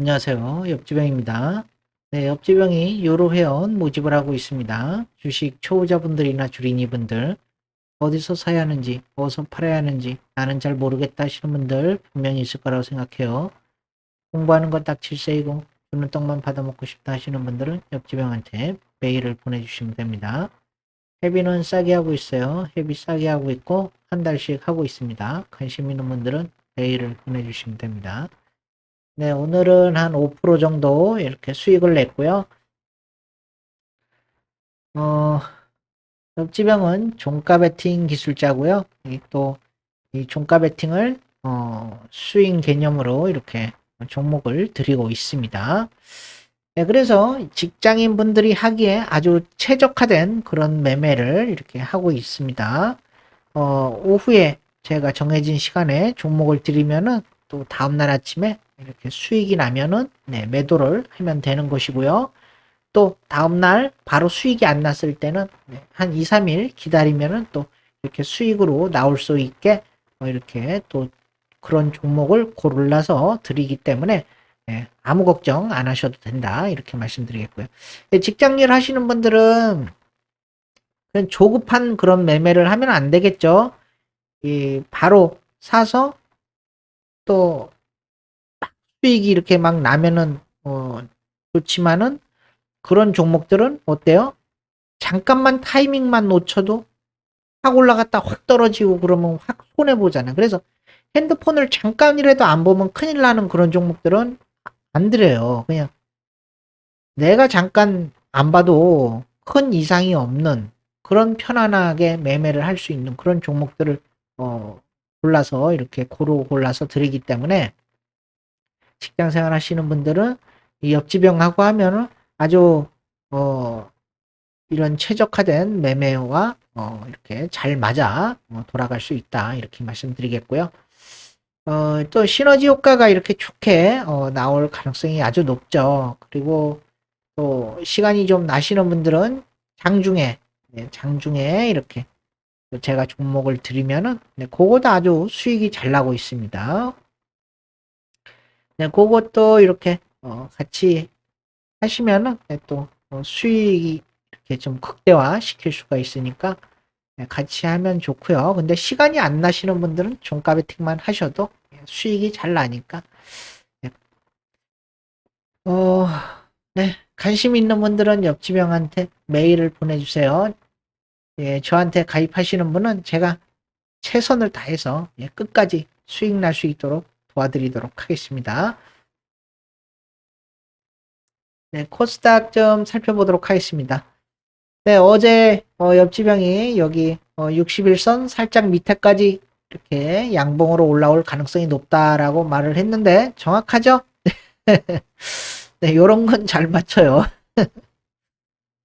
안녕하세요. 옆지병입니다. 네, 옆지병이 요로 회원 모집을 하고 있습니다. 주식 초보자분들이나 주린이분들 어디서 사야 하는지, 어디서 팔아야 하는지 나는 잘 모르겠다 하시는 분들 분명히 있을 거라고 생각해요. 공부하는 건 딱 질세이고 주는 떡만 받아먹고 싶다 하시는 분들은 옆지병한테 메일을 보내주시면 됩니다. 회비는 싸게 하고 있어요. 회비 싸게 하고 있고 한 달씩 하고 있습니다. 관심 있는 분들은 메일을 보내주시면 됩니다. 네, 오늘은 한 5% 정도 이렇게 수익을 냈고요. 어, 옆지병은 종가 베팅 기술자고요. 이 또, 이 종가 베팅을, 어, 수익 개념으로 이렇게 종목을 드리고 있습니다. 네, 그래서 직장인 분들이 하기에 아주 최적화된 그런 매매를 이렇게 하고 있습니다. 어, 오후에 제가 정해진 시간에 종목을 드리면은 또 다음날 아침에 이렇게 수익이 나면은 네, 매도를 하면 되는 것이고요. 또 다음날 바로 수익이 안 났을 때는 네, 한 2, 3일 기다리면은 또 이렇게 수익으로 나올 수 있게 어, 이렇게 또 그런 종목을 골라서 드리기 때문에 네, 아무 걱정 안 하셔도 된다 이렇게 말씀드리겠고요. 네, 직장일 하시는 분들은 그냥 조급한 그런 매매를 하면 안 되겠죠. 이 바로 사서 또 수익이 이렇게 막 나면은 어 좋지만은 그런 종목들은 어때요? 잠깐만 타이밍만 놓쳐도 확 올라갔다 확 떨어지고 그러면 확 손해 보잖아요. 그래서 핸드폰을 잠깐이라도 안 보면 큰일 나는 그런 종목들은 안 드려요. 그냥 내가 잠깐 안 봐도 큰 이상이 없는 그런 편안하게 매매를 할 수 있는 그런 종목들을 어 골라서 이렇게 고루 골라서 드리기 때문에 직장 생활 하시는 분들은 이 옆지병하고 하면은 아주 어 이런 최적화된 매매와 어 이렇게 잘 맞아 어 돌아갈 수 있다 이렇게 말씀드리겠고요. 어 또 시너지 효과가 이렇게 좋게 어 나올 가능성이 아주 높죠. 그리고 또 시간이 좀 나시는 분들은 장중에 네, 장중에 이렇게 제가 종목을 드리면은 네, 그것도 아주 수익이 잘 나고 있습니다. 네, 그것도 이렇게 어, 같이 하시면은 네, 또 어, 수익이 이렇게 좀 극대화 시킬 수가 있으니까 네, 같이 하면 좋고요. 근데 시간이 안 나시는 분들은 종가 베팅만 하셔도 네, 수익이 잘 나니까 네. 어, 네, 관심 있는 분들은 옆집 형한테 메일을 보내주세요. 예, 저한테 가입하시는 분은 제가 최선을 다해서 예, 끝까지 수익 날 수 있도록 도와드리도록 하겠습니다. 네, 코스닥 좀 살펴보도록 하겠습니다. 네, 어제 어, 옆지병이 여기 어, 61선 살짝 밑에까지 이렇게 양봉으로 올라올 가능성이 높다라고 말을 했는데 정확하죠? 네, 요런 건 잘 맞춰요.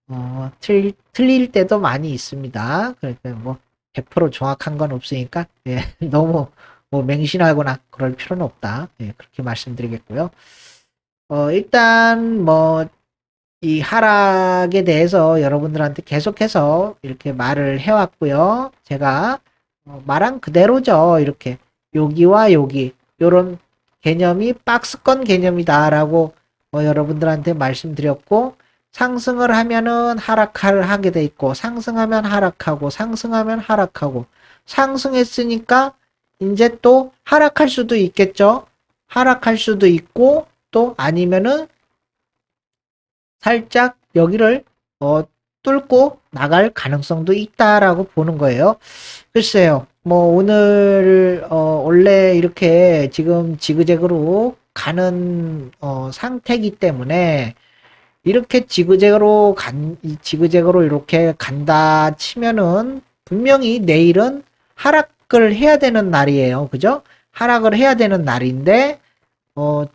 어, 틀, 틀릴 때도 많이 있습니다. 그러니까 뭐, 100% 정확한 건 없으니까, 예, 너무, 뭐, 맹신하거나 그럴 필요는 없다. 예, 그렇게 말씀드리겠고요. 어, 일단, 뭐, 이 하락에 대해서 여러분들한테 계속해서 이렇게 말을 해왔고요. 제가 어, 말한 그대로죠. 이렇게, 여기와 여기, 요런 개념이 박스권 개념이다라고 어, 여러분들한테 말씀드렸고, 상승을 하면은 하락을 하게 돼 있고 상승하면 하락하고 상승하면 하락하고 상승했으니까 이제 또 하락할 수도 있겠죠. 하락할 수도 있고 또 아니면은 살짝 여기를 어, 뚫고 나갈 가능성도 있다라고 보는 거예요. 글쎄요. 뭐 오늘 어, 원래 이렇게 지금 지그재그로 가는 어, 상태이기 때문에 이렇게 지그재그로 간, 지그재그로 이렇게 간다 치면은 분명히 내일은 하락 을 해야 되는 날이에요. 그죠? 하락을 해야 되는 날인데, 어,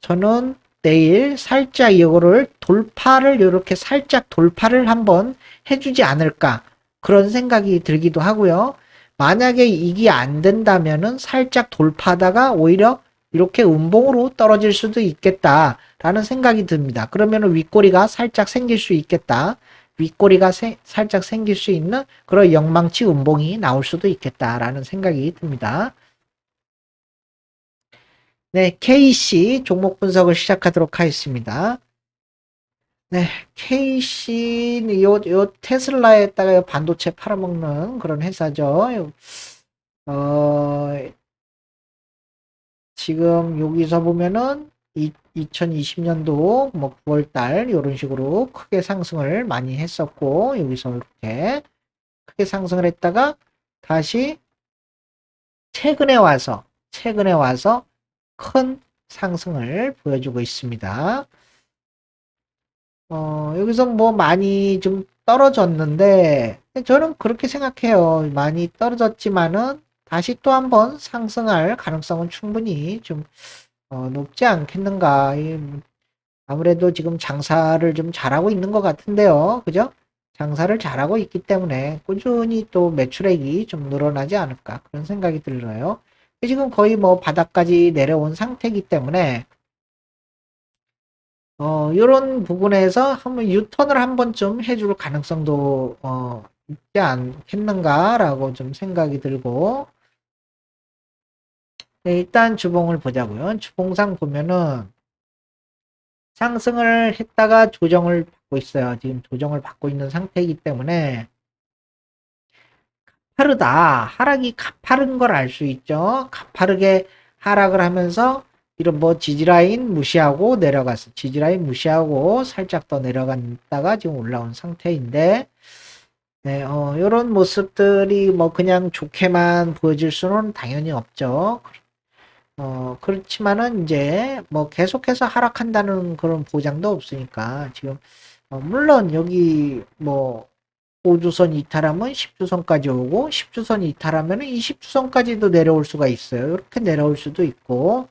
저는 내일 살짝 이거를 돌파를 이렇게 살짝 돌파를 한번 해주지 않을까. 그런 생각이 들기도 하고요. 만약에 이게 안 된다면은 살짝 돌파하다가 오히려 이렇게 음봉으로 떨어질 수도 있겠다라는 생각이 듭니다. 그러면 윗꼬리가 살짝 생길 수 있겠다. 윗꼬리가 세, 살짝 생길 수 있는 그런 영망치 음봉이 나올 수도 있겠다라는 생각이 듭니다. 네, KC 종목 분석을 시작하도록 하겠습니다. 네, KC는 요, 요 테슬라에다가 요 반도체 팔아먹는 그런 회사죠. 어, 지금 여기서 보면은 이, 2020년도 뭐 9월달 이런 식으로 크게 상승을 많이 했었고 여기서 이렇게 크게 상승을 했다가 다시 최근에 와서 최근에 와서 큰 상승을 보여주고 있습니다. 어, 여기서 뭐 많이 좀 떨어졌는데 저는 그렇게 생각해요. 많이 떨어졌지만은 다시 또 한번 상승할 가능성은 충분히 좀 어, 높지 않겠는가. 이, 아무래도 지금 장사를 좀 잘하고 있는 것 같은데요. 그죠? 장사를 잘하고 있기 때문에 꾸준히 또 매출액이 좀 늘어나지 않을까. 그런 생각이 들어요. 지금 거의 뭐 바닥까지 내려온 상태이기 때문에 어, 이런 부분에서 한번 유턴을 한 번쯤 해줄 가능성도 어, 있지 않겠는가라고 좀 생각이 들고 네, 일단 주봉을 보자고요. 주봉상 보면은 상승을 했다가 조정을 받고 있어요. 지금 조정을 받고 있는 상태이기 때문에 가파르다. 하락이 가파른 걸 알 수 있죠. 가파르게 하락을 하면서 이런 뭐 지지라인 무시하고 내려갔어. 지지라인 무시하고 살짝 더 내려갔다가 지금 올라온 상태인데 네, 어, 이런 모습들이 뭐 그냥 좋게만 보여질 수는 당연히 없죠. 어, 그렇지만은 이제 뭐 계속해서 하락한다는 그런 보장도 없으니까 지금 어, 물론 여기 뭐 5주선 이탈하면 10주선까지 오고 10주선 이탈하면 20주선까지도 내려올 수가 있어요. 이렇게 내려올 수도 있고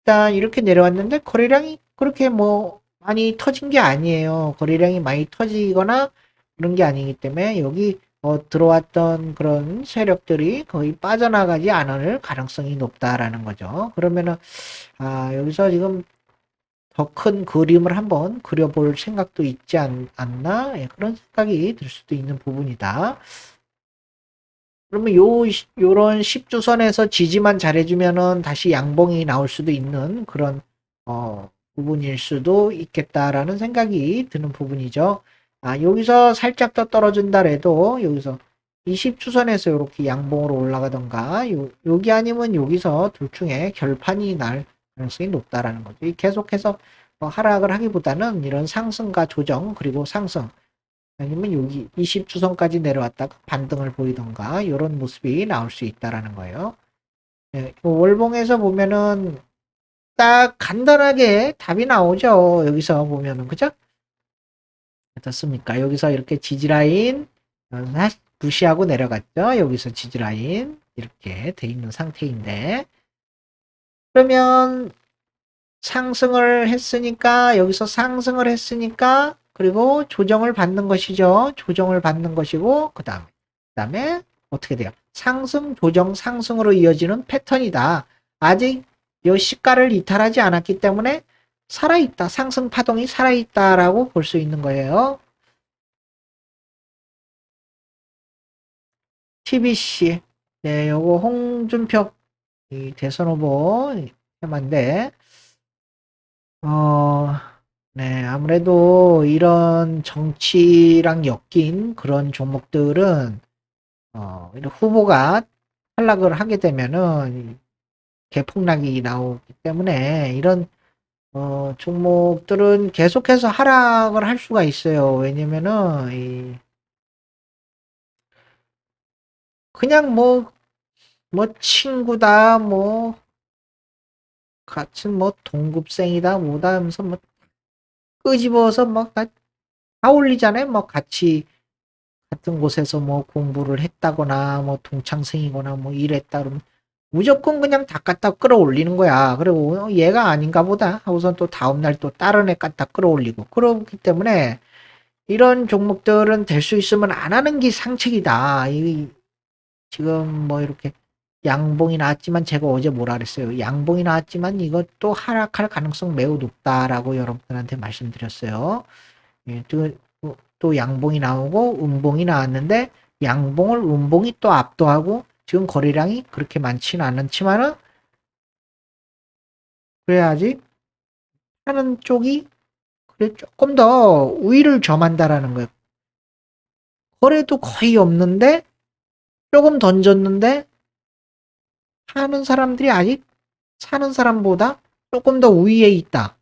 일단 이렇게 내려왔는데 거래량이 그렇게 뭐 많이 터진 게 아니에요. 거래량이 많이 터지거나 그런 게 아니기 때문에 여기 어, 들어왔던 그런 세력들이 거의 빠져나가지 않을 가능성이 높다라는 거죠. 그러면은 아, 여기서 지금 더 큰 그림을 한번 그려볼 생각도 있지 않, 나 예, 그런 생각이 들 수도 있는 부분이다. 그러면 요 요런 10주선에서 지지만 잘해주면은 다시 양봉이 나올 수도 있는 그런 어, 부분일 수도 있겠다라는 생각이 드는 부분이죠. 아, 여기서 살짝 더 떨어진다 해도 여기서 20주선에서 이렇게 양봉으로 올라가던가 요, 여기 아니면 여기서 둘 중에 결판이 날 가능성이 높다라는 거죠. 계속해서 뭐 하락을 하기보다는 이런 상승과 조정 그리고 상승 아니면 여기 20주선까지 내려왔다가 반등을 보이던가 이런 모습이 나올 수 있다라는 거예요. 네, 월봉에서 보면은 딱 간단하게 답이 나오죠. 여기서 보면은 그죠? 어떻습니까? 여기서 이렇게 지지라인 무시하고 내려갔죠. 여기서 지지라인 이렇게 돼 있는 상태인데 그러면 상승을 했으니까 여기서 상승을 했으니까 그리고 조정을 받는 것이죠. 조정을 받는 것이고 그 다음에 그 다음에 어떻게 돼요? 상승, 조정, 상승으로 이어지는 패턴이다. 아직 이 시가를 이탈하지 않았기 때문에 살아있다. 상승 파동이 살아있다라고 볼 수 있는 거예요. TBC. 네, 요거 홍준표 대선 후보 테마인데, 어, 네, 아무래도 이런 정치랑 엮인 그런 종목들은, 어, 후보가 탈락을 하게 되면은 개폭락이 나오기 때문에 이런 어, 종목들은 계속해서 하락을 할 수가 있어요. 왜냐면은, 이, 그냥 뭐, 뭐, 친구다, 뭐, 같은 뭐, 동급생이다, 뭐다 하면서 뭐, 끄집어서 뭐, 다, 다 올리잖아요. 뭐, 같이, 같은 곳에서 뭐, 공부를 했다거나, 뭐, 동창생이거나, 뭐, 이랬다, 그러면, 무조건 그냥 다 갖다 끌어올리는 거야. 그리고 어, 얘가 아닌가 보다 하고선 또 다음날 또 다른 애 갖다 끌어올리고 그렇기 때문에 이런 종목들은 될 수 있으면 안 하는 게 상책이다. 이 지금 뭐 이렇게 양봉이 나왔지만 제가 어제 뭐라 그랬어요. 양봉이 나왔지만 이것도 하락할 가능성 매우 높다라고 여러분들한테 말씀드렸어요. 예, 또, 또 양봉이 나오고 음봉이 나왔는데 양봉을 음봉이 또 압도하고 지금 거래량이 그렇게 많지는 않지만은 그래야지 하는 쪽이 그래 조금 더 우위를 점한다라는 거예요. 거래도 거의 없는데 조금 던졌는데 하는 사람들이 아직 사는 사람보다 조금 더 우위에 있다.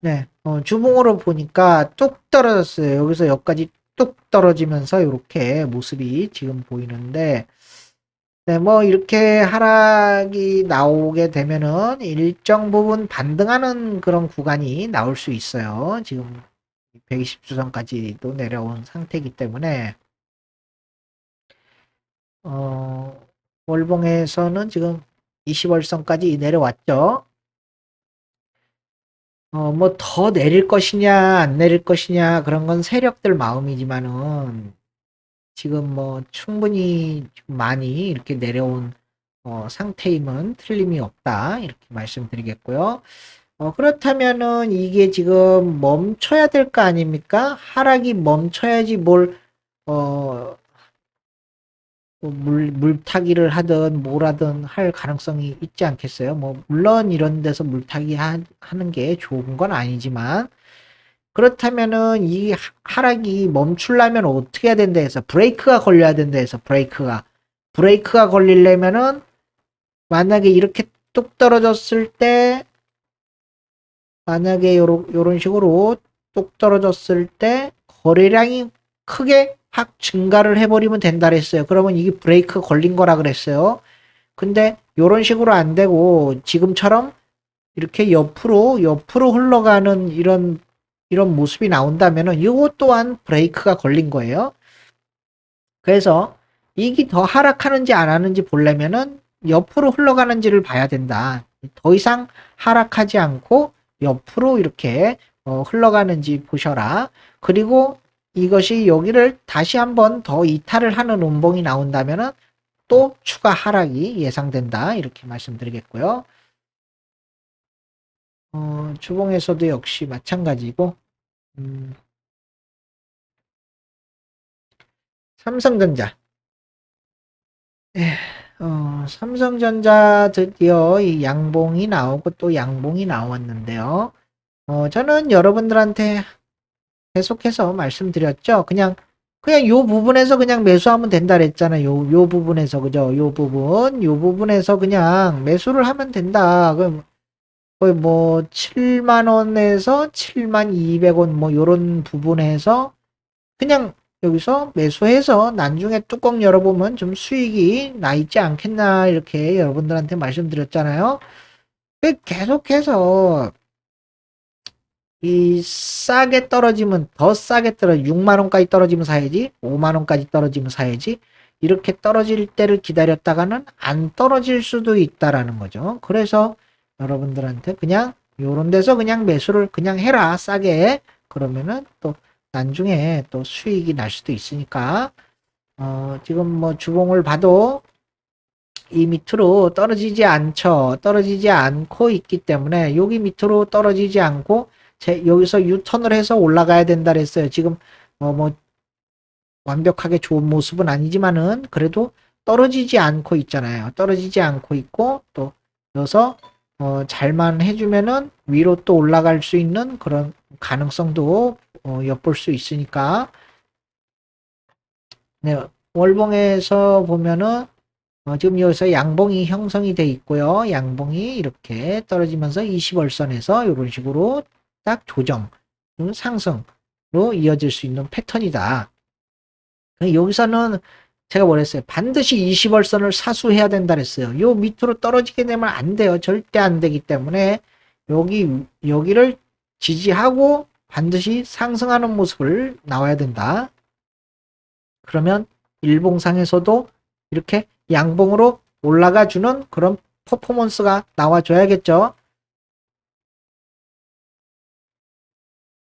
네, 어, 주봉으로 보니까 뚝 떨어졌어요. 여기서 여기까지 뚝 떨어지면서 이렇게 모습이 지금 보이는데, 네, 뭐 이렇게 하락이 나오게 되면은 일정 부분 반등하는 그런 구간이 나올 수 있어요. 지금 120주선까지도 내려온 상태이기 때문에, 어, 월봉에서는 지금 20월선까지 내려왔죠. 어, 뭐 더 내릴 것이냐, 안 내릴 것이냐, 그런 건 세력들 마음이지만은, 지금 뭐 충분히 좀 많이 이렇게 내려온 어, 상태임은 틀림이 없다. 이렇게 말씀드리겠고요. 어, 그렇다면은 이게 지금 멈춰야 될 거 아닙니까? 하락이 멈춰야지 뭘, 어, 뭐 물, 물타기를 하든 뭘 하든 할 가능성이 있지 않겠어요? 뭐, 물론 이런 데서 물타기 하, 하는 게 좋은 건 아니지만, 그렇다면은 이 하- 하락이 멈추려면 어떻게 해야 된다 해서, 브레이크가 걸려야 된다 해서, 브레이크가. 브레이크가 걸리려면은, 만약에 이렇게 뚝 떨어졌을 때, 만약에 요런, 요런 식으로 뚝 떨어졌을 때, 거래량이 크게 확 증가를 해버리면 된다 그랬어요. 그러면 이게 브레이크 걸린 거라 그랬어요. 근데 요런 식으로 안 되고 지금처럼 이렇게 옆으로 옆으로 흘러가는 이런 이런 모습이 나온다면은 이것 또한 브레이크가 걸린 거예요. 그래서 이게 더 하락하는지 안 하는지 보려면은 옆으로 흘러가는지를 봐야 된다. 더 이상 하락하지 않고 옆으로 이렇게 어, 흘러가는지 보셔라. 그리고 이것이 여기를 다시 한번 더 이탈을 하는 운봉이 나온다면은 또 추가 하락이 예상된다. 이렇게 말씀드리겠고요. 어, 주봉에서도 역시 마찬가지고, 음, 삼성전자. 에, 어, 삼성전자 드디어 이 양봉이 나오고 또 양봉이 나왔는데요. 어, 저는 여러분들한테 계속해서 말씀드렸죠. 그냥 그냥 요 부분에서 그냥 매수하면 된다 그랬잖아요. 요, 요 부분에서 그죠? 요 부분, 요 부분에서 그냥 매수를 하면 된다. 그럼 거의 뭐 7만 원에서 7만 200원 뭐 요런 부분에서 그냥 여기서 매수해서 나중에 뚜껑 열어보면 좀 수익이 나 있지 않겠나 이렇게 여러분들한테 말씀드렸잖아요. 그 계속해서 이 싸게 떨어지면 더 싸게 떨어 6만 원까지 떨어지면 사야지 5만 원까지 떨어지면 사야지 이렇게 떨어질 때를 기다렸다가는 안 떨어질 수도 있다라는 거죠. 그래서 여러분들한테 그냥 요런 데서 그냥 매수를 그냥 해라 싸게 그러면은 또 나중에 또 수익이 날 수도 있으니까 어 지금 뭐 주봉을 봐도 이 밑으로 떨어지지 않죠. 떨어지지 않고 있기 때문에 여기 밑으로 떨어지지 않고 제 여기서 유턴을 해서 올라가야 된다 그랬어요. 지금 어, 뭐 완벽하게 좋은 모습은 아니지만은 그래도 떨어지지 않고 있잖아요. 떨어지지 않고 있고 또 여기서 어, 잘만 해주면은 위로 또 올라갈 수 있는 그런 가능성도 어, 엿볼 수 있으니까 네, 월봉에서 보면은 어, 지금 여기서 양봉이 형성이 돼 있고요. 양봉이 이렇게 떨어지면서 20월선에서 이런 식으로 딱 조정, 음, 상승으로 이어질 수 있는 패턴이다. 그 여기서는 제가 뭐랬어요? 반드시 20월선을 사수해야 된다 그랬어요. 요 밑으로 떨어지게 되면 안 돼요. 절대 안 되기 때문에 여기 여기를 지지하고 반드시 상승하는 모습을 나와야 된다. 그러면 일봉상에서도 이렇게 양봉으로 올라가 주는 그런 퍼포먼스가 나와줘야겠죠.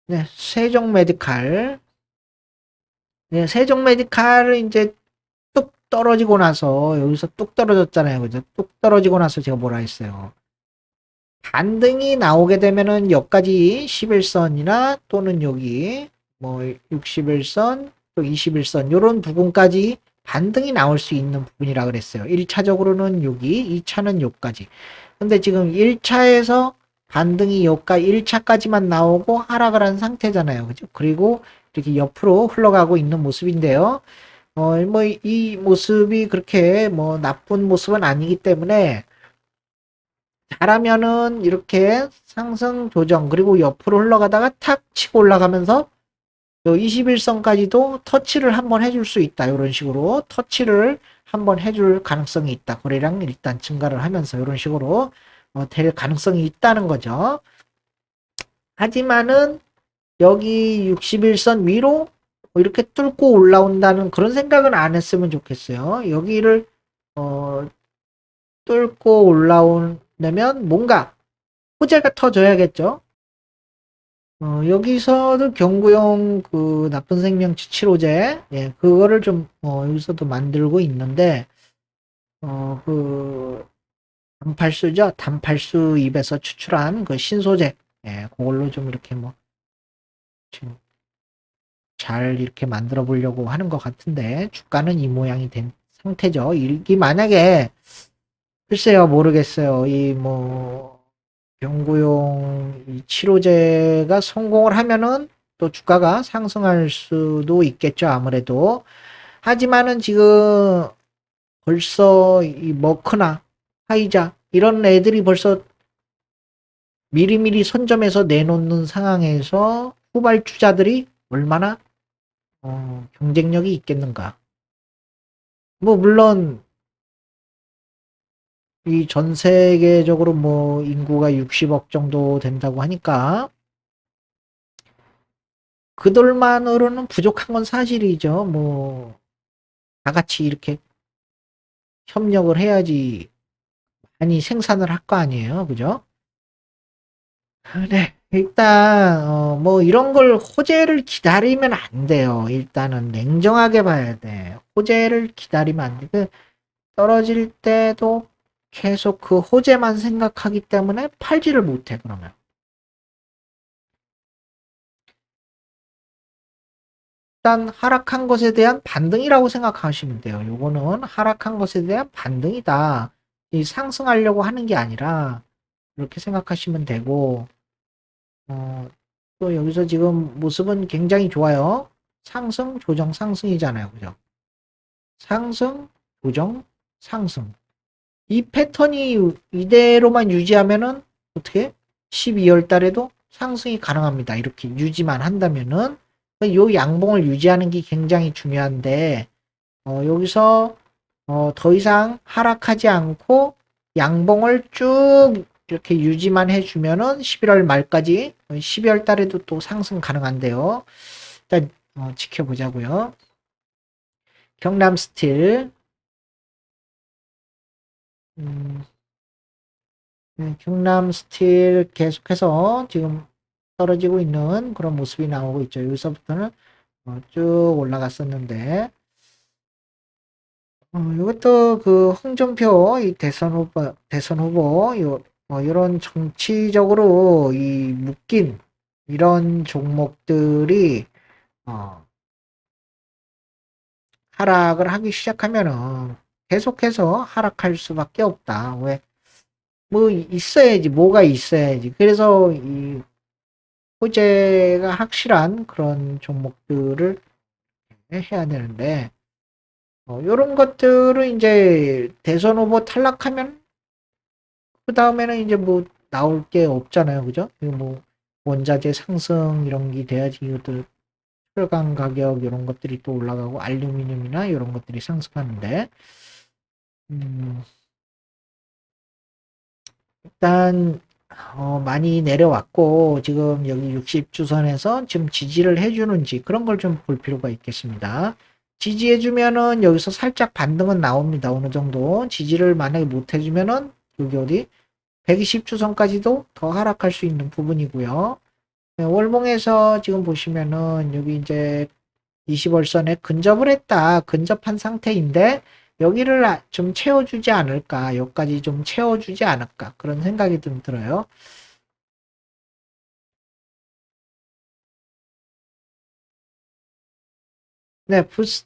네, 세종 메디칼. 네, 세종 메디칼을 이제 뚝 떨어지고 나서 여기서 뚝 떨어졌잖아요. 그죠? 뚝 떨어지고 나서 제가 뭐라 했어요. 반등이 나오게 되면은 여기까지 11선이나 또는 여기 뭐 61선 또 21선 요런 부분까지 반등이 나올 수 있는 부분이라 그랬어요. 1차적으로는 여기, 2차는 여기까지. 근데 지금 1차에서 반등이 여기까 1차까지만 나오고 하락을 한 상태잖아요. 그죠? 그리고 이렇게 옆으로 흘러가고 있는 모습인데요. 어, 뭐, 이 모습이 그렇게 뭐 나쁜 모습은 아니기 때문에 잘하면은 이렇게 상승 조정 그리고 옆으로 흘러가다가 탁 치고 올라가면서 요 21선까지도 터치를 한번 해줄 수 있다. 이런 식으로 터치를 한번 해줄 가능성이 있다. 거래량 일단 증가를 하면서 이런 식으로 어, 될 가능성이 있다는 거죠. 하지만은 여기 61선 위로 뭐 이렇게 뚫고 올라온다는 그런 생각은 안 했으면 좋겠어요. 여기를 어, 뚫고 올라오려면 뭔가 호재가 터져야겠죠. 어, 여기서도 경구용 그 나쁜 생명 지치로제, 예, 그거를 좀, 어, 여기서도 만들고 있는데, 어, 그, 단팔수죠? 단팔수 입에서 추출한 그 신소재, 예, 그걸로 좀 이렇게 뭐, 잘 이렇게 만들어 보려고 하는 것 같은데, 주가는 이 모양이 된 상태죠. 이게 만약에, 글쎄요, 모르겠어요. 이 뭐, 경구용 이 치료제가 성공을 하면은 또 주가가 상승할 수도 있겠죠, 아무래도. 하지만은 지금 벌써 이 머크나 화이자 이런 애들이 벌써 미리미리 선점해서 내놓는 상황에서 후발주자들이 얼마나 어, 경쟁력이 있겠는가. 뭐 물론 이 전 세계적으로 뭐 인구가 60억 정도 된다고 하니까 그들만으로는 부족한 건 사실이죠. 뭐 다 같이 이렇게 협력을 해야지 많이 생산을 할 거 아니에요. 그죠? 네. 일단 어, 뭐 이런 걸 호재를 기다리면 안 돼요. 일단은 냉정하게 봐야 돼. 호재를 기다리면 안 돼. 그 떨어질 때도 계속 그 호재만 생각하기 때문에 팔지를 못해, 그러면. 일단 하락한 것에 대한 반등이라고 생각하시면 돼요. 요거는 하락한 것에 대한 반등이다. 이 상승하려고 하는 게 아니라 이렇게 생각하시면 되고 어, 또 여기서 지금 모습은 굉장히 좋아요. 상승, 조정, 상승이잖아요. 그죠? 상승, 조정, 상승. 이 패턴이 이대로만 유지하면은 어떻게 12월 달에도 상승이 가능합니다. 이렇게 유지만 한다면은 요 양봉을 유지하는 게 굉장히 중요한데 어, 여기서 어, 더 이상 하락하지 않고 양봉을 쭉 이렇게 유지만 해주면은 11월 말까지 12월 달에도 또 상승 가능한데요. 일단 어, 지켜보자고요. 경남 스틸 음, 네, 경남 스틸 계속해서 지금 떨어지고 있는 그런 모습이 나오고 있죠. 여기서부터는 어, 쭉 올라갔었는데 어, 이것도 그 홍준표 이 대선 후보 대선 후보 요, 뭐 이런 정치적으로 이 묶인 이런 종목들이 어, 하락을 하기 시작하면은 계속해서 하락할 수밖에 없다. 왜? 뭐 있어야지, 뭐가 있어야지. 그래서 이 호재가 확실한 그런 종목들을 해야 되는데, 어, 이런 것들은 이제 대선 후보 탈락하면 그 다음에는 이제 뭐 나올 게 없잖아요, 그죠? 뭐 원자재 상승 이런 게 돼야지 이것들 철강 가격 이런 것들이 또 올라가고 알루미늄이나 이런 것들이 상승하는데 음, 일단 어, 많이 내려왔고 지금 여기 60주선에서 지금 지지를 해주는지 그런 걸 좀 볼 필요가 있겠습니다. 지지해주면은 여기서 살짝 반등은 나옵니다. 어느 정도 지지를 만약에 못 해주면은 여기 어디 120주선까지도 더 하락할 수 있는 부분이고요. 네, 월봉에서 지금 보시면은 여기 이제 20월선에 근접을 했다. 근접한 상태인데 여기를 아, 좀 채워주지 않을까, 여기까지 좀 채워주지 않을까, 그런 생각이 좀 들어요. 네, 부스